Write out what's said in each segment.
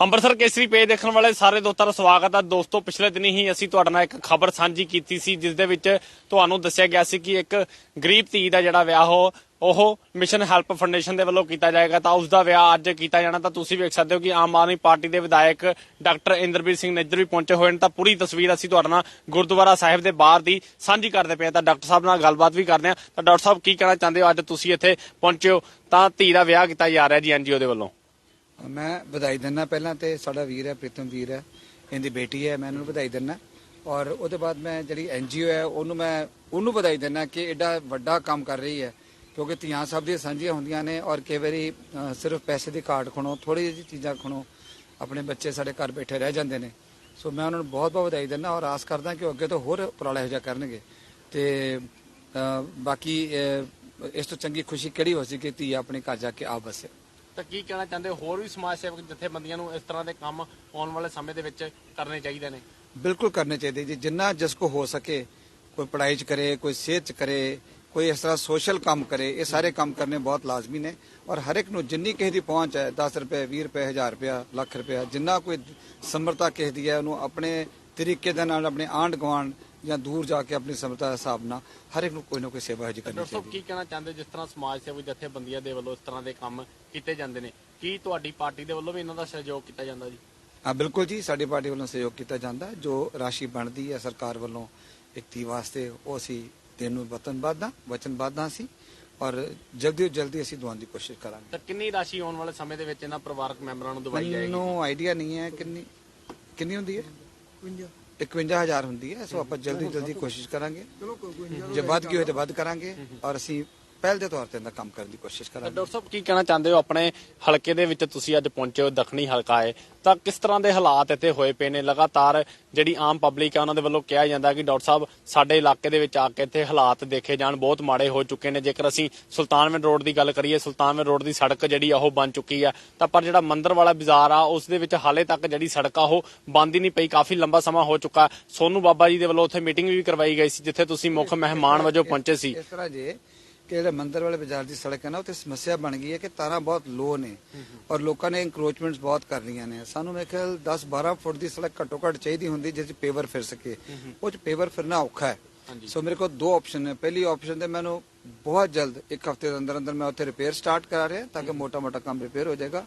ਅੰਮ੍ਰਿਤਸਰ ਕੇਸਰੀ page ਦੇਖਣ ਵਾਲੇ ਸਾਰੇ ਦੋਸਤਾਂ ਦਾ ਸਵਾਗਤ ਹੈ ਦੋਸਤੋ, ਪਿਛਲੇ ਦਿਨੀ ਹੀ ਅਸੀਂ ਤੁਹਾਡੇ ਨਾਲ ਇੱਕ ਖਬਰ ਸਾਂਝੀ ਕੀਤੀ ਸੀ, ਜਿਸ ਦੇ ਵਿੱਚ ਤੁਹਾਨੂੰ ਦੱਸਿਆ ਗਿਆ ਸੀ ਕਿ ਇੱਕ ਗਰੀਬ ਧੀ ਦਾ ਜਿਹੜਾ ਵਿਆਹ ਹੋ, ਉਹ ਮਿਸ਼ਨ ਹੈਲਪ ਫਾਊਂਡੇਸ਼ਨ ਦੇ ਵੱਲੋਂ ਕੀਤਾ ਜਾਏਗਾ। ਤਾਂ ਉਸ ਦਾ ਵਿਆਹ ਅੱਜ ਕੀਤਾ ਜਾਣਾ, ਤਾਂ ਤੁਸੀਂ ਵੇਖ ਸਕਦੇ ਹੋ ਕਿ ਆਮ ਆਦਮੀ ਪਾਰਟੀ ਦੇ ਵਿਧਾਇਕ ਡਾਕਟਰ ਇੰਦਰਬੀਰ ਸਿੰਘ ਨਿੱਜਰ ਵੀ ਪਹੁੰਚੇ ਹੋਏ ਨੇ। ਤਾਂ ਪੂਰੀ ਤਸਵੀਰ ਅਸੀਂ ਤੁਹਾਡੇ ਨਾਲ ਗੁਰਦੁਆਰਾ ਸਾਹਿਬ ਦੇ ਬਾਹਰ ਦੀ ਸਾਂਝੀ ਕਰਦੇ ਪਏ ਤਾਂ ਡਾਕਟਰ ਸਾਹਿਬ ਨਾਲ ਗੱਲਬਾਤ ਵੀ ਕਰਦੇ ਹਾਂ। ਤਾਂ ਡਾਕਟਰ ਸਾਹਿਬ, ਕੀ ਕਹਿਣਾ ਚਾਹੁੰਦੇ ਹੋ? ਅੱਜ ਤੁਸੀਂ ਇੱਥੇ ਪਹੁੰਚੇ ਹੋ, ਤਾਂ ਧੀ ਦਾ ਵਿਆਹ ਕੀਤਾ ਜਾ ਰਿਹਾ ਜੀ ਐਨਜੀਓ ਦੇ ਵੱਲੋਂ। ਮੈਂ ਵਧਾਈ ਦਿੰਦਾ ਪਹਿਲਾਂ ਤੇ ਸਾਡਾ ਵੀਰ ਹੈ, ਪ੍ਰੀਤਮ ਵੀਰ ਹੈ, ਇਹਦੀ ਬੇਟੀ ਹੈ, ਮੈਂ ਇਹਨੂੰ ਵਧਾਈ ਦਿੰਦਾ। ਔਰ ਉਹਦੇ ਬਾਅਦ ਮੈਂ ਜਿਹੜੀ ਐਨਜੀਓ ਹੈ, ਉਹਨੂੰ ਮੈਂ, ਉਹਨੂੰ ਵਧਾਈ ਦਿੰਦਾ ਕਿ ਐਡਾ ਵੱਡਾ ਕੰਮ ਕਰ ਰਹੀ ਹੈ, ਕਿਉਂਕਿ ਧੀਆਂ ਸਭ ਦੀਆਂ ਸਾਂਝੀਆਂ ਹੁੰਦੀਆਂ ਨੇ ਔਰ ਕਈ ਵਾਰੀ ਸਿਰਫ ਪੈਸੇ ਦੀ ਘਾਟ ਖਣੋ ਥੋੜੀ ਜਿਹੀ ਚੀਜ਼ਾਂ ਖਣੋ, ਆਪਣੇ ਬੱਚੇ ਸਾਡੇ ਘਰ ਬੈਠੇ ਰਹਿ ਜਾਂਦੇ ਨੇ। ਸੋ ਮੈਂ ਉਹਨਾਂ ਨੂੰ ਬਹੁਤ ਬਹੁਤ ਵਧਾਈ ਦਿੰਦਾ ਔਰ ਆਸ ਕਰਦਾ ਕਿ ਉਹ ਅੱਗੇ ਤੋਂ ਹੋਰ ਉਪਰਾਲਾ ਇਹੋ ਜਿਹਾ ਕਰਨਗੇ। ਤੇ ਬਾਕੀ ਇਸ ਤੋਂ ਚੰਗੀ ਖੁਸ਼ੀ ਕਿਹੜੀ ਹੋ ਸੀ ਕਿ ਧੀ ਆਪਣੇ ਘਰ ਜਾ ਕੇ ਆ ਬਸੇ। ਤਾਂ ਕੀ ਕਹਿਣਾ ਚਾਹੁੰਦੇ ਹੋ? ਹੋਰ ਵੀ ਸਮਾਜ ਸੇਵਕ ਜਥੇਬੰਦੀਆਂ ਨੂੰ ਇਸ ਤਰ੍ਹਾਂ ਦੇ ਕੰਮ ਆਉਣ ਵਾਲੇ ਸਮੇਂ ਦੇ ਵਿੱਚ ਕਰਨੇ ਚਾਹੀਦੇ ਨੇ? ਬਿਲਕੁਲ ਕਰਨੇ ਚਾਹੀਦੇ ਜੀ। ਜਿੰਨਾ ਜਿਸ ਕੋ ਹੋ ਸਕੇ, ਕੋਈ ਪੜ੍ਹਾਈ ਚ ਕਰੇ, ਕੋਈ ਸਿਹਤ ਚ ਕਰੇ, ਕੋਈ ਇਸ ਤਰ੍ਹਾਂ ਸੋਸ਼ਲ ਕੰਮ ਕਰੇ, ਇਹ ਸਾਰੇ ਕੰਮ ਕਰਨੇ ਬਹੁਤ ਲਾਜ਼ਮੀ ਨੇ। ਔਰ ਹਰ ਇੱਕ ਨੂੰ ਜਿੰਨੀ ਕਿਸੇ ਦੀ ਪਹੁੰਚ ਹੈ 10 ਰੁਪਏ 20 ਰੁਪਏ 1000 ਰੁਪਏ, ਲੱਖ ਰੁਪਏ, ਜਿੰਨਾ ਕੋਈ ਸਮਰਤਾ ਕਿਸੇ ਦੀ ਹੈ, ਉਹਨੂੰ ਆਪਣੇ ਤਰੀਕੇ ਦੇ ਨਾਲ, ਆਪਣੇ ਆਂਢ ਗੁਆਂਢ ਜਾਂ ਦੂਰ ਜਾ ਕੇ ਆਪਣੀ ਸਮਰਤਾ ਦੇ ਹਿਸਾਬ ਨਾਲ ਹਰ ਇੱਕ ਨੂੰ ਕੋਈ ਨਾ ਕੋਈ ਸੇਵਾ ਜੀ ਕਰਨੀ ਡਾਕਟਰ ਸਾਹਿਬ ਚਾਹੀਦੀ ਕੀ ਕਹਿਣਾ ਚਾਹੁੰਦੇ? ਜਿਸ ਤਰ੍ਹਾਂ ਸਮਾਜ ਸੇਵਕ ਜਥੇਬੰਦੀਆਂ ਦੇ ਵੱਲੋਂ ਇਸ ਤਰ੍ਹਾਂ ਦੇ ਕੰਮ ਕੀਤੇ ਜਾਂਦੇ ਨੇ? ਕੀ ਤੁਹਾਡੀ ਪਾਰਟੀ ਦੇ ਵੱਲੋਂ ਵੀ ਇਹਨਾਂ ਦਾ ਸਹਿਯੋਗ ਕੀਤਾ ਜਾਂਦਾ ਜੀ? ਹਾਂ ਬਿਲਕੁਲ ਜੀ ਸਾਡੀ ਪਾਰਟੀ ਵੱਲੋਂ ਸਹਿਯੋਗ ਕੀਤਾ ਜਾਂਦਾ। ਹੈ। ਜੋ ਰਾਸ਼ੀ ਬਣਦੀ ਹੈ ਸਰਕਾਰ ਵੱਲੋਂ ਇੱਕ ਧੀ ਵਾਸਤੇ ਉਹ ਅਸੀਂ ਦੇਣ ਨੂੰ ਵਤਨਬੱਧ ਹਾਂ ਵਚਨਬੱਧ ਹਾਂ ਅਸੀਂ ਔਰ ਜਲਦੀ ਤੋਂ ਜਲਦੀ ਅਸੀਂ ਦਵਾਉਣ ਦੀ ਕੋਸ਼ਿਸ਼ ਕਰਾਂਗੇ। ਤਾਂ ਕਿੰਨੀ ਰਾਸ਼ੀ ਆਉਣ ਵਾਲੇ ਸਮੇਂ ਦੇ ਵਿੱਚ ਇਹਨਾਂ ਪਰਿਵਾਰਕ ਮੈਂਬਰਾਂ ਨੂੰ ਦਵਾਈ ਜਾਏਗੀ? ਮੈਨੂੰ ਆਈਡੀਆ ਨਹੀਂ ਹੈ ਕਿੰਨੀ ਕਿੰਨੀ ਹੁੰਦੀ ਹੈ? 51000 ਹੁੰਦੀ ਹੈ ਸੋ ਆਪਾਂ ਜਲਦੀ ਜਲਦੀ ਕੋਸ਼ਿਸ਼ ਕਰਾਂਗੇ। ਜੇ ਵੱਧ ਗਈ ਹੋਏ ਤਾਂ ਵੱਧ ਕਰਾਂਗੇ ਔਰ ਅਸੀਂ ਪਹਿਲ ਦੇ ਤੌਰ ਤੇ ਇਹਦਾ ਕੰਮ ਕਰਨ ਦੀ ਕੋਸ਼ਿਸ਼ ਕਰਾਂਗੇ। ਡਾਕਟਰ ਸਾਹਿਬ ਕੀ ਕਹਿਣਾ ਚਾਹੁੰਦੇ ਹੋ? ਆਪਣੇ ਹਲਕੇ ਦੇ ਵਿੱਚ ਤੁਸੀਂ ਅੱਜ ਪਹੁੰਚੇ ਹੋ ਦੱਖਣੀ ਹਲਕਾ ਹੈ। ਤਾਂ ਕਿਸ ਤਰ੍ਹਾਂ ਦੇ ਹਾਲਾਤ ਇੱਥੇ ਹੋਏ ਪਏ ਨੇ? ਲਗਾਤਾਰ ਜਿਹੜੀ ਆਮ ਪਬਲਿਕ ਹੈ ਉਹਨਾਂ ਦੇ ਵੱਲੋਂ ਕਿਹਾ ਜਾਂਦਾ ਕਿ ਡਾਕਟਰ ਸਾਹਿਬ ਸਾਡੇ ਇਲਾਕੇ ਦੇ ਵਿੱਚ ਆ ਕੇ ਇੱਥੇ ਹਾਲਾਤ ਦੇਖੇ ਜਾਣ ਬਹੁਤ ਮਾੜੇ ਹੋ ਚੁੱਕੇ ਨੇ। ਜੇਕਰ ਅਸੀਂ ਸੁਲਤਾਨਵਿੰਡ ਰੋਡ ਦੀ ਗੱਲ ਕਰੀਏ ਸੁਲਤਾਨਵਿੰਡ ਰੋਡ ਦੀ ਸੜਕ ਜਿਹੜੀ ਆ ਉਹ ਬਣ ਚੁੱਕੀ ਆ। ਤਾਂ ਪਰ ਜਿਹੜਾ ਮੰਦਰ ਵਾਲਾ ਬਾਜ਼ਾਰ ਆ ਉਸ ਦੇ ਵਿੱਚ ਹਾਲੇ ਤੱਕ ਜਿਹੜੀ ਸੜਕ ਆ ਉਹ ਬੰਦ ਹੀ ਨਹੀਂ ਪਈ। ਕਾਫੀ ਲੰਬਾ ਸਮਾਂ ਹੋ ਚੁੱਕਾ। ਸੋਨੂ ਬਾਬਾ ਜੀ ਦੇ ਵੱਲੋਂ ਉੱਥੇ ਮੀਟਿੰਗ ਵੀ ਕਰਵਾਈ ਗਈ ਸੀ ਜਿੱਥੇ ਤੁਸੀਂ ਮੁੱਖ ਮਹਿਮਾਨ ਵਜੋਂ ਪਹੁੰਚੇ ਸੀ। ਇਸ ਤਰ੍ਹਾਂ ਜੇ ਕਿ ਜਿਹੜੇ ਮੰਦਰ ਵਾਲੇ ਬਾਜ਼ਾਰ ਦੀ ਸੜਕ ਹੈ ਨਾ ਉੱਥੇ ਸਮੱਸਿਆ ਬਣ ਗਈ ਹੈ ਕਿ ਤਾਰਾਂ ਬਹੁਤ ਲੋ ਨੇ ਔਰ ਲੋਕਾਂ ਨੇ ਇਨਕਰੋਚਮੈਂਟਸ ਬਹੁਤ ਕਰ ਰਹੀਆਂ ਨੇ। ਸਾਨੂੰ ਮੇਰੇ ਖਿਆਲ 10 12 ਫੁੱਟ ਦੀ ਸੜਕ ਘੱਟੋ ਘੱਟ ਚਾਹੀਦੀ ਹੁੰਦੀ ਜਿਸ 'ਚ ਪੇਵਰ ਫਿਰ ਸਕੇ। ਉਹ 'ਚ ਪੇਵਰ ਫਿਰਨਾ ਔਖਾ ਹੈ। ਸੋ ਮੇਰੇ ਕੋਲ ਦੋ ਆਪਸ਼ਨ ਨੇ। ਪਹਿਲੀ ਆਪਸ਼ਨ ਤੇ ਮੈਨੂੰ ਬਹੁਤ ਜਲਦ ਇੱਕ ਹਫ਼ਤੇ ਦੇ ਅੰਦਰ ਅੰਦਰ ਮੈਂ ਉੱਥੇ ਰਿਪੇਅਰ ਸਟਾਰਟ ਕਰਾ ਰਿਹਾ ਤਾਂ ਕਿ ਮੋਟਾ ਮੋਟਾ ਕੰਮ ਰਿਪੇਅਰ ਹੋ ਜਾਏਗਾ।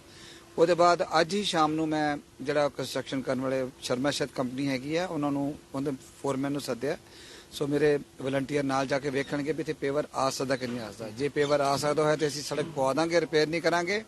ਉਹਦੇ ਬਾਅਦ ਅੱਜ ਹੀ ਸ਼ਾਮ ਨੂੰ ਮੈਂ ਜਿਹੜਾ ਕੰਸਟਰਕਸ਼ਨ ਕਰਨ ਵਾਲੇ ਸ਼ਰਮਾ ਸ਼ਤ ਕੰਪਨੀ ਹੈਗੀ ਆ ਉਹਨਾਂ ਨੂੰ ਉਹਦੇ ਫੋਰਮੈਨ ਨੂੰ ਸੱਦਿਆ। ਸੋ ਮੇਰੇ ਵਲੰਟੀਅਰ ਨਾਲ ਜਾ ਕੇ ਵੇਖਣਗੇ ਵੀ ਤੇ ਪੇਵਰ ਆ ਸਕਦਾ ਕਿ ਨਹੀਂ ਆ ਸਕਦਾ। ਜੇ ਪੇਵਰ ਆ ਸਕਦਾ ਹੋਇਆ ਤੇ ਅਸੀਂ ਸੜਕ ਪਵਾ ਦਾਂਗੇ ਰਿਪੇਅਰ ਨਹੀਂ ਕਰਾਂਗੇ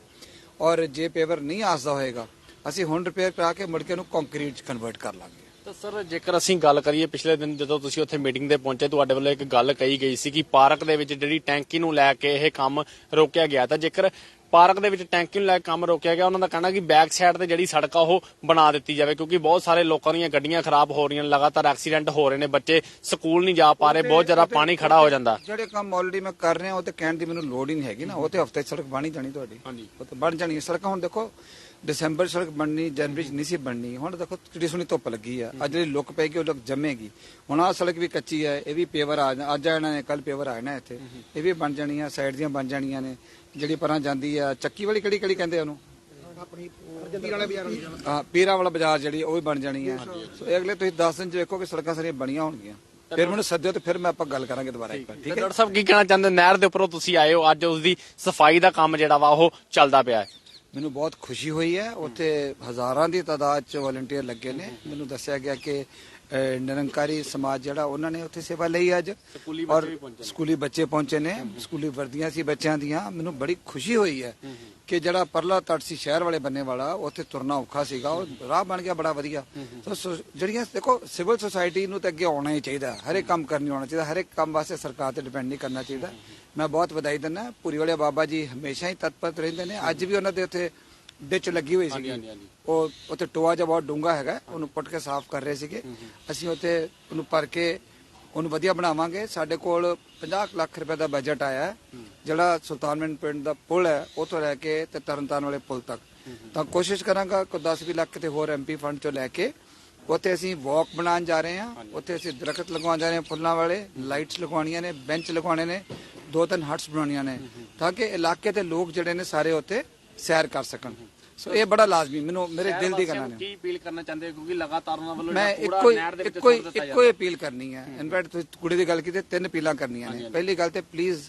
ਔਰ ਜੇ ਪੇਵਰ ਨਹੀਂ ਆ ਸਕਦਾ ਹੋਏਗਾ, ਅਸੀਂ ਹੁਣ ਰਿਪੇਅਰ ਕਰਾ ਕੇ ਮੁੜ ਕੇ ਉਹਨੂੰ ਕੰਕਰੀਟ ਕਨਵਰਟ ਕਰ ਲਾਂਗੇ। ਤਾਂ ਸਰ, ਜੇਕਰ ਅਸੀਂ ਗੱਲ ਕਰੀਏ, ਪਿਛਲੇ ਦਿਨ ਜਦੋਂ ਤੁਸੀਂ ਉੱਥੇ ਮੀਟਿੰਗ ਤੇ ਪਹੁੰਚੇ, ਤੁਹਾਡੇ ਵੱਲੋਂ ਇੱਕ ਗੱਲ ਕਹੀ ਗਈ ਸੀ ਕਿ ਪਾਰਕ ਦੇ ਵਿੱਚ ਜਿਹੜੀ ਟੈਂਕੀ ਨੂੰ ਲੈ ਕੇ ਇਹ ਕੰਮ ਰੋਕਿਆ ਗਿਆ। ਤਾਂ ਜੇਕਰ ਪਾਰਕ ਦੇ ਵਿੱਚ ਟੈਂਕੀ ਨੂੰ ਲੈ ਕੇ ਕੰਮ ਰੋਕਿਆ ਗਿਆ। ਉਹਨਾਂ ਦਾ ਕਹਿਣਾ ਕਿ ਬੈਕ ਸਾਈਡ ਤੇ ਜਿਹੜੀ ਸੜਕ ਆ ਉਹ ਬਣਾ ਦਿੱਤੀ ਜਾਵੇ ਕਿਉਂਕਿ ਬਹੁਤ ਸਾਰੇ ਲੋਕਾਂ ਦੀਆਂ ਗੱਡੀਆਂ ਖਰਾਬ ਹੋ ਰਹੀਆਂ ਲਗਾਤਾਰ ਐਕਸੀਡੈਂਟ ਹੋ ਰਹੇ ਨੇ। ਬੱਚੇ ਸਕੂਲ ਨਹੀਂ ਜਾ ਪਾ ਰਹੇ ਬਹੁਤ ਜ਼ਿਆਦਾ ਪਾਣੀ ਖੜਾ ਹੋ ਜਾਂਦਾ। ਜਿਹੜੇ ਕੰਮ ਆਲਰੇਡੀ ਮੈਂ ਕਰ ਰਿਹਾ ਉਹ ਤੇ ਕਹਿਣ ਦੀ ਮੈਨੂੰ ਲੋੜ ਹੀ ਨਹੀਂ ਹੈਗੀ ਨਾ। ਉਹ ਤੇ ਹਫ਼ਤੇ ਸੜਕ ਬਣੀ ਜਾਣੀ ਤੁਹਾਡੀ। ਹਾਂਜੀ। ਉਹ ਤੇ ਬਣ ਜਾਣੀ ਹੈ। ਸੜਕਾਂ ਹੁਣ ਦੇਖੋ ਦਸੰਬਰ ਸੜਕ ਬਣਨੀ ਜਨਵਰੀ ਚ ਨਹੀਂ ਸੀ ਬਣਨੀ। ਹੁਣ ਦੇਖੋ ਕਿੰਨੀ ਸੋਹਣੀ ਧੁੱਪ ਲੱਗੀ ਆ। ਅੱਜ ਜਿਹੜੀ ਲੁੱਕ ਪੈਗੀ ਉਹ ਲੁੱਕ ਜੰਮੇਗੀ। ਹੁਣ ਆਹ ਸੜਕ ਵੀ ਕੱਚੀ ਹੈ ਇਹ ਵੀ ਪੇਵਰ ਆ ਜਾ- ਅੱਜ ਆਣਾ ਨੇ ਕੱਲ ਪੇਵਰ ਆਣਾ ਇੱਥੇ। ਇਹ ਵੀ ਬਣ ਜਾਣੀ ਆ ਸਾਈਡ ਦੀਆਂ ਬਣ ਜਾਣੀਆਂ ਨੇ। ਜਿਹੜੀ ਪਰਾਂ ਜਾਂਦੀ ਆ ਚੱਕੀ ਵਾਲੀ ਕਿਹੜੀ ਕਿਹੜੀ ਕਹਿੰਦੇ ਆ ਉਹਨੂੰ? ਹਾਂ ਪੀਰਾਂ ਵਾਲਾ ਬਾਜ਼ਾਰ ਜਿਹੜੀ ਉਹ ਵੀ ਬਣ ਜਾਣੀ ਹੈ ਸੋ ਇਹ ਅਗਲੇ ਤੁਸੀਂ 10 ਦਿਨ ਚ ਵੇਖੋ ਕਿ ਸੜਕਾਂ ਸਾਰੀਆਂ ਬਣੀਆਂ ਹੋਣਗੀਆਂ। ਫਿਰ ਮੈਨੂੰ ਸੱਦਿਓ ਤੇ ਫਿਰ ਮੈਂ ਆਪਾਂ ਗੱਲ ਕਰਾਂਗੇ ਦੁਬਾਰਾ ਇੱਕ ਵਾਰ ਠੀਕ ਹੈ? ਡਾਕਟਰ ਸਾਹਿਬ ਕੀ ਕਹਿਣਾ ਚਾਹੁੰਦੇ? ਨਹਿਰ ਦੇ ਉੱਪਰੋਂ ਤੁਸੀਂ ਆਏ ਹੋ ਅੱਜ ਉਸ ਦੀ ਸਫ਼ਾਈ ਦਾ ਕੰਮ ਜਿਹੜਾ ਵਾ ਉਹ ਚੱਲਦਾ ਪਿਆ ਹੈ। ਮੈਨੂੰ ਬਹੁਤ ਖੁਸ਼ੀ ਹੋਈ ਹੈ। ਉੱਥੇ ਹਜ਼ਾਰਾਂ ਦੀ ਤਾਦਾਦ ਚ ਵਲੰਟੀਅਰ ਲੱਗੇ ਨੇ। ਮੈਨੂੰ ਦੱਸਿਆ ਗਿਆ ਕਿ ਨਿਰੰਕਾਰੀ ਸਮਾਜ ਜਿਹੜਾ ਉਹਨਾਂ ਨੇ ਉੱਥੇ ਸੇਵਾ ਲਈ ਅੱਜ। ਸਕੂਲੀ ਔਰ ਬੱਚੇ ਵੀ ਪਹੁੰਚੇ ਨੇ। ਸਕੂਲੀ ਬੱਚੇ ਪਹੁੰਚੇ ਨੇ। ਸਕੂਲੀ ਵਰਦੀਆਂ ਸੀ ਬੱਚਿਆਂ ਦੀਆਂ। ਮੈਨੂੰ ਬੜੀ ਖੁਸ਼ੀ ਹੋਈ ਹੈ ਕਿ ਜਿਹੜਾ ਪਰਲਾ ਤੱਟ ਸੀ ਸ਼ਹਿਰ ਵਾਲੇ ਬੰਨੇ ਵਾਲਾ ਉੱਥੇ ਤੁਰਨਾ ਔਖਾ ਸੀਗਾ। ਉਹ ਰਾਹ ਬਣ ਗਿਆ ਬੜਾ ਵਧੀਆ। ਸੋ ਜਿਹੜੀਆਂ ਦੇਖੋ ਸਿਵਲ ਸੁਸਾਇਟੀ ਨੂੰ ਤਾਂ ਅੱਗੇ ਆਉਣਾ ਹੀ ਚਾਹੀਦਾ। ਹਰ ਇੱਕ ਕੰਮ ਕਰਨੀ ਆਉਣਾ ਚਾਹੀਦਾ। ਹਰ ਇੱਕ ਕੰਮ ਵਾਸਤੇ ਸਰਕਾਰ ਤੇ ਡਿਪੈਂਡ ਨਹੀਂ ਕਰਨਾ ਚਾਹੀਦਾ। ਮੈਂ ਬਹੁਤ ਵਧਾਈ ਦਿੰਦਾ। ਪੂਰੀ ਵਾਲੇ ਬਾਬਾ ਜੀ ਹਮੇਸ਼ਾ ਹੀ ਤਤਪਰ ਰਹਿੰਦੇ ਨੇ। ਅੱਜ ਵੀ ਉਹਨਾਂ ਦੇ ਉੱਥੇ ਡਿੱਚ ਲੱਗੀ ਹੋਈ ਹਾਂਜੀ। ਉਹ ਉੱਥੇ ਟੋਆ ਜਿਹਾ ਬਹੁਤ ਡੂੰਘਾ ਹੈਗਾ ਉਹਨੂੰ ਪੁੱਟ ਕੇ ਸਾਫ਼ ਕਰ ਰਹੇ ਸੀਗੇ। ਅਸੀਂ ਉੱਥੇ ਉਹਨੂੰ ਭਰ ਕੇ ਉਹਨੂੰ ਵਧੀਆ ਬਣਾਵਾਂਗੇ। ਸਾਡੇ ਕੋਲ 50 ਕੁ ਲੱਖ ਰੁਪਏ ਦਾ ਬਜਟ ਆਇਆ ਹੈ ਜਿਹੜਾ ਸੁਲਤਾਨਵਿੰਡ ਪਿੰਡ ਦਾ ਪੁਲ ਹੈ ਤੋਂ ਲੈ ਕੇ ਤੇ ਤਰਨਤਾਰਨ ਵਾਲੇ ਪੁਲ ਤੱਕ। ਤਾਂ ਕੋਸ਼ਿਸ਼ ਕਰਾਂਗਾ ਕੋਈ 10 ਵੀਹ ਲੱਖ ਤੇ ਹੋਰ ਐਮਪੀ ਫੰਡ ਚੋਂ ਲੈ ਕੇ ਉੱਥੇ ਅਸੀਂ ਵਾਕ ਬਣਾਉਣ ਜਾ ਰਹੇ ਹਾਂ। ਉੱਥੇ ਅਸੀਂ ਦਰਖਤ ਲਗਵਾਉਣ ਜਾ ਰਹੇ ਹਾਂ ਫੁੱਲਾਂ ਵਾਲੇ ਲਾਈਟਸ ਲਗਵਾਉਣੀਆਂ ਨੇ ਬੈਂਚ ਲਗਵਾਉਣੇ ਨੇ ਦੋ ਤਿੰਨ ਹਟਸ ਬਣਾਉਣੀਆਂ ਨੇ ਤਾਂ ਕਿ ਇਲਾਕੇ ਦੇ ਲੋਕ ਜਿਹੜੇ ਨੇ ਸਾਰੇ ਉੱਥੇ ਸੈਰ ਕਰ ਸਕਣ। ਸੋ ਇਹ ਬੜਾ ਲਾਜ਼ਮੀ ਮੈਨੂੰ ਮੇਰੇ ਦਿਲ ਦੀ ਕਰਨਾ ਨੇ। ਕੀ ਅਪੀਲ ਕਰਨਾ ਚਾਹੁੰਦੇ ਹੋ? ਕਿਉਂਕਿ ਲਗਾਤਾਰ ਉਹਨਾਂ ਵੱਲੋਂ ਮੈਂ ਜਿਹੜਾ ਕੂੜਾ ਇੱਕੋ ਹੀ- ਨਹਿਰ ਦੇ ਵਿੱਚ ਇੱਕੋ ਹੀ- ਸੁੱਟ ਦਿੱਤਾ ਇੱਕੋ ਹੀ ਅਪੀਲ ਕਰਨੀ ਹੈ। ਇਨਫੈਕਟ ਤੁਸੀਂ ਕੁੜੀ ਦੀ ਗੱਲ ਕੀਤੀ ਤਿੰਨ ਅਪੀਲਾਂ ਕਰਨੀਆਂ ਨੇ। ਪਹਿਲੀ ਗੱਲ ਤੇ ਪਲੀਜ਼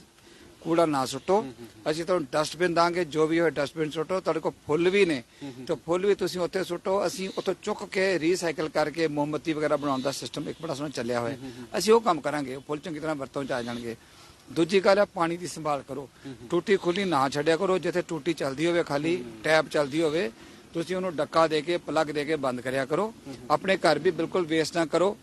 ਕੂੜਾ ਨਾ ਸੁੱਟੋ। ਅਸੀਂ ਤੁਹਾਨੂੰ ਡਸਟਬਿਨ ਦਾਂਗੇ ਜੋ ਵੀ ਹੋਏ ਡਸਟਬਿਨ ਸੁੱਟੋ। ਤੁਹਾਡੇ ਕੋਲ ਫੁੱਲ ਵੀ ਨੇ। ਤੇ ਫੁੱਲ ਵੀ ਤੁਸੀਂ ਉੱਥੇ ਸੁੱਟੋ। ਅਸੀਂ ਉੱਥੋਂ ਚੁੱਕ ਕੇ ਰੀਸਾਈਕਲ ਕਰਕੇ ਮੋਮਬੱਤੀ ਵਗੈਰਾ ਬਣਾਉਣ ਦਾ ਸਿਸਟਮ ਇੱਕ ਬੜਾ ਸੋਹਣਾ ਚੱਲਿਆ ਹੋਇਆ। ਅਸੀਂ ਉਹ ਕੰਮ ਕਰਾਂਗੇ। ਉਹ ਫੁੱਲ ਚੰਗੀ ਤਰ੍ਹਾਂ ਵਰਤੋਂ ਚ ਆ ਜਾਣਗੇ। ਦੂਜੀ ਗੱਲ ਹੈ ਪਾਣੀ ਦੀ ਸੰਭਾਲ ਕਰੋ। ਟੂਟੀ ਖੁੱਲੀ ਨਾ ਛੱਡਿਆ ਕਰੋ ਜਿੱਥੇ ਟੂਟੀ ਚੱਲਦੀ ਹੋਵੇ ਖਾਲੀ ਟੈਪ ਚੱਲਦੀ ਹੋਵੇ ਤੁਸੀਂ ਉਹਨੂੰ ਡੱਕਾ ਦੇ ਕੇ ਪਲੱਗ ਦੇ ਕੇ ਬੰਦ ਕਰਿਆ ਕਰੋ। ਆਪਣੇ ਘਰ ਵੀ ਬਿਲਕੁਲ ਵੇਸਟ ਨਾ ਕਰੋ।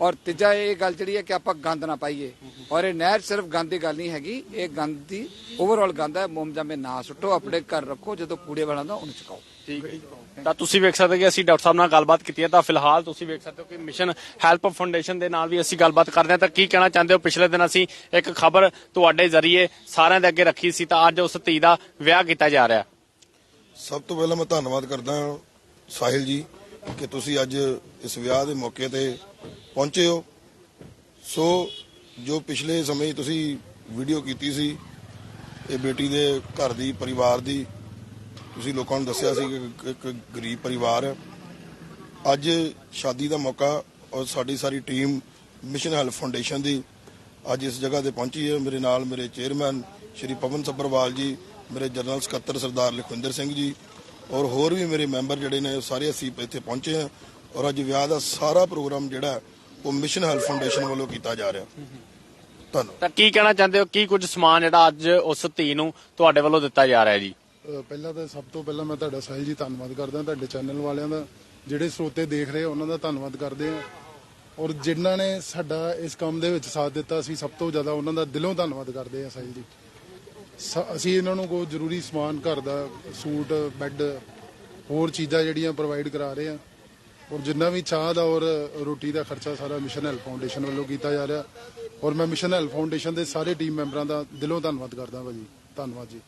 ਔਰ ਤੀਜਾ ਇਹ ਗੱਲ ਜਿਹੜੀ ਹੈ ਕਿ ਆਪਾਂ ਗੰਦ ਨਾ ਪਾਈਏ। ਔਰ ਇਹ ਨਹਿਰ ਸਿਰਫ ਗੰਦ ਦੀ ਗੱਲ ਨਹੀਂ ਹੈਗੀ ਇਹ ਗੰਦ ਦੀ ਓਵਰਆਲ ਗੰਦ ਹੈ ਮੋਮਜਾਮੇ ਨਾ ਸੁੱਟੋ ਆਪਣੇ ਘਰ ਰੱਖੋ ਜਦੋਂ ਕੂੜੇ ਵਾਲਾ ਦਾ ਉਹਨੂੰ ਚੁਕਾਓ। ਠੀਕ ਹੈ ਤਾਂ ਤੁਸੀਂ ਵੇਖ ਸਕਦੇ ਹੋ ਕਿ ਅਸੀਂ ਡਾਕਟਰ ਸਾਹਿਬ ਨਾਲ ਗੱਲਬਾਤ ਕੀਤੀ ਹੈ। ਤਾਂ ਫਿਲਹਾਲ ਤੁਸੀਂ ਵੇਖ ਸਕਦੇ ਹੋ ਕਿ ਮਿਸ਼ਨ ਹੈਲਪ ਫਾਊਂਡੇਸ਼ਨ ਦੇ ਨਾਲ ਵੀ ਅਸੀਂ ਗੱਲਬਾਤ ਕਰਦੇ ਹਾਂ। ਤਾਂ ਕੀ ਕਹਿਣਾ ਚਾਹੁੰਦੇ ਹੋ? ਪਿਛਲੇ ਦਿਨ ਅਸੀਂ ਇੱਕ ਖਬਰ ਤੁਹਾਡੇ ਜ਼ਰੀਏ ਸਾਰਿਆਂ ਦੇ ਅੱਗੇ ਰੱਖੀ ਸੀ। ਤਾਂ ਅੱਜ ਉਸ ਧੀ ਦਾ ਵਿਆਹ ਕੀਤਾ ਜਾ ਰਿਹਾ। ਸਭ ਤੋਂ ਪਹਿਲਾਂ ਮੈਂ ਧੰਨਵਾਦ ਕਰਦਾ ਹਾਂ ਸਾਹਿਲ ਜੀ ਕਿ ਤੁਸੀਂ ਅੱਜ ਇਸ ਵਿਆਹ ਦੇ ਮੌਕੇ ਤੇ ਪਹੁੰਚੇ ਹੋ। ਸੋ ਜੋ ਪਿਛਲੇ ਸਮੇਂ ਤੁਸੀਂ ਵੀਡੀਓ ਕੀਤੀ ਸੀ ਇਹ ਬੇਟੀ ਦੇ ਘਰ ਦੀ ਪਰਿਵਾਰ ਦੀ ਤੁਸੀਂ ਲੋਕਾਂ ਨੂੰ ਦੱਸਿਆ ਸੀ ਕਿ ਇੱਕ- ਗਰੀਬ ਪਰਿਵਾਰ ਹੈ। ਅੱਜ ਸ਼ਾਦੀ ਦਾ ਮੌਕਾ ਔਰ ਸਾਡੀ ਸਾਰੀ ਟੀਮ ਮਿਸ਼ਨ ਹੈਲਪ ਫਾਊਂਡੇਸ਼ਨ ਦੀ ਅੱਜ ਇਸ ਜਗ੍ਹਾ ਤੇ ਪਹੁੰਚੀ ਹੈ। ਮੇਰੇ ਨਾਲ ਮੇਰੇ ਚੇਅਰਮੈਨ ਸ਼੍ਰੀ ਪਵਨ ਸੱਭਰਵਾਲ ਜੀ, ਮੇਰੇ ਜਨਰਲ ਸਕੱਤਰ ਸਰਦਾਰ ਲਖਵਿੰਦਰ ਸਿੰਘ ਜੀ ਔਰ ਹੋਰ ਵੀ ਮੇਰੇ ਮੈਂਬਰ ਜਿਹੜੇ ਨੇ, ਉਹ ਸਾਰੇ ਅਸੀਂ ਇੱਥੇ ਪਹੁੰਚੇ ਹਾਂ ਔਰ ਅੱਜ ਵਿਆਹ ਦਾ ਸਾਰਾ ਪ੍ਰੋਗਰਾਮ ਜਿਹੜਾ ਉਹ ਮਿਸ਼ਨ ਹੈਲਪ ਫਾਊਂਡੇਸ਼ਨ ਵੱਲੋਂ ਕੀਤਾ ਜਾ ਰਿਹਾ। ਧੰਨਵਾਦ। ਤਾਂ ਕੀ ਕਹਿਣਾ ਚਾਹੁੰਦੇ ਹੋ? ਕੀ ਕੁਝ ਸਮਾਨ ਜਿਹੜਾ ਅੱਜ ਉਸ ਧੀ ਨੂੰ ਤੁਹਾਡੇ ਵੱਲੋਂ ਦਿੱਤਾ ਜਾ ਰਿਹਾ ਜੀ? ਪਹਿਲਾਂ ਤਾਂ ਸਭ ਤੋਂ ਪਹਿਲਾਂ ਮੈਂ ਤੁਹਾਡਾ ਸਾਹਿਲ ਜੀ ਧੰਨਵਾਦ ਕਰਦਾ, ਤੁਹਾਡੇ ਚੈਨਲ ਵਾਲਿਆਂ ਦਾ। ਜਿਹੜੇ ਸਰੋਤੇ ਦੇਖ ਰਹੇ ਉਹਨਾਂ ਦਾ ਧੰਨਵਾਦ ਕਰਦੇ ਆ। ਔਰ ਜਿਨ੍ਹਾਂ ਨੇ ਸਾਡਾ ਇਸ ਕੰਮ ਦੇ ਵਿੱਚ ਸਾਥ ਦਿੱਤਾ, ਅਸੀਂ ਸਭ ਤੋਂ ਜ਼ਿਆਦਾ ਉਹਨਾਂ ਦਾ ਦਿਲੋਂ ਧੰਨਵਾਦ ਕਰਦੇ ਆ ਸਾਹਿਲ ਜੀ। ਸ- ਅਸੀਂ ਇਹਨਾਂ ਨੂੰ ਕੋਈ ਜ਼ਰੂਰੀ ਸਮਾਨ, ਘਰ ਦਾ ਸੂਟ, ਬੈੱਡ, ਹੋਰ ਚੀਜ਼ਾਂ ਜਿਹੜੀਆਂ ਪ੍ਰੋਵਾਈਡ ਕਰਾ ਰਹੇ ਆ। ਔਰ ਜਿੰਨਾ ਵੀ ਚਾਹ ਦਾ ਔਰ ਰੋਟੀ ਦਾ ਖਰਚਾ ਸਾਰਾ ਮਿਸ਼ਨ ਹੈਲਪ ਫਾਊਂਡੇਸ਼ਨ ਵੱਲੋਂ ਕੀਤਾ ਜਾ ਰਿਹਾ। ਔਰ ਮੈਂ ਮਿਸ਼ਨ ਹੈਲਪ ਫਾਊਂਡੇਸ਼ਨ ਦੇ ਸਾਰੇ ਟੀਮ ਮੈਂਬਰਾਂ ਦਾ ਦਿਲੋਂ ਧੰਨਵਾਦ ਕਰਦਾ ਭਾਜੀ ਧੰਨਵਾਦ ਜੀ।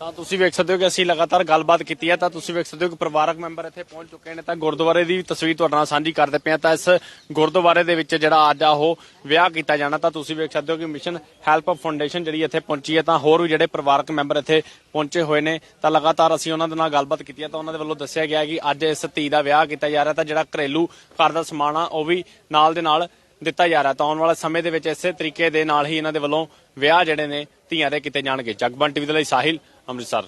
ਤਾਂ ਤੁਸੀਂ ਵੇਖ ਸਕਦੇ ਹੋ ਕਿ ਅਸੀਂ ਲਗਾਤਾਰ ਗੱਲਬਾਤ ਕੀਤੀ ਹੈ, ਤਾਂ ਤੁਸੀਂ ਵੇਖ ਸਕਦੇ ਹੋ ਕਿ ਪਰਿਵਾਰਕ ਮੈਂਬਰ ਇੱਥੇ ਪਹੁੰਚ ਚੁੱਕੇ ਨੇ। ਤਾਂ ਗੁਰਦੁਆਰੇ ਦੀ ਤਸਵੀਰ ਤੁਹਾਡੇ ਨਾਲ ਸਾਂਝੀ ਕਰਦੇ ਪਏ ਹਾਂ। ਤਾਂ ਇਸ ਗੁਰਦੁਆਰੇ ਦੇ ਵਿੱਚ ਜਿਹੜਾ ਅੱਜ ਆ ਉਹ ਵਿਆਹ ਕੀਤਾ ਜਾਣਾ, ਤਾਂ ਤੁਸੀਂ ਵੇਖ ਸਕਦੇ ਹੋ ਕਿ ਮਿਸ਼ਨ ਹੈਲਪ ਫਾਊਂਡੇਸ਼ਨ ਜਿਹੜੀ ਇੱਥੇ ਪਹੁੰਚੀ ਹੈ, ਤਾਂ ਹੋਰ ਵੀ ਜਿਹੜੇ ਪਰਿਵਾਰਕ ਮੈਂਬਰ ਇੱਥੇ ਪਹੁੰਚੇ ਹੋਏ ਨੇ। ਤਾਂ ਲਗਾਤਾਰ ਅਸੀਂ ਉਹਨਾਂ ਦੇ ਨਾਲ ਗੱਲਬਾਤ ਕੀਤੀ ਹੈ, ਤਾਂ ਉਹਨਾਂ ਦੇ ਵੱਲੋਂ ਦੱਸਿਆ ਗਿਆ ਕਿ ਅੱਜ ਇਸ ਧੀ ਦਾ ਵਿਆਹ ਕੀਤਾ ਜਾ ਰਿਹਾ, ਤਾਂ ਜਿਹੜਾ ਘਰੇਲੂ ਘਰ ਦਾ ਸਮਾਨ ਆ, ਉਹ ਵੀ ਨਾਲ ਦੇ ਨਾਲ ਦਿੱਤਾ ਜਾ ਰਿਹਾ। ਤਾਂ ਆਉਣ ਵਾਲੇ ਸਮੇਂ ਦੇ ਵਿੱਚ ਇਸੇ ਤਰੀਕੇ ਦੇ ਨਾਲ ਹੀ ਇਹਨਾਂ ਦੇ ਵੱਲੋਂ ਵਿਆਹ ਜਿਹੜੇ ਨੇ ਧੀਆਂ ਦੇ ਕੀਤੇ ਜਾਣਗੇ। ਜਗਬਨ ਟੀਵੀ ਦੇ ਲਈ ਸਾਹਿਲ ਅੰਮ੍ਰਿਤਸਰ।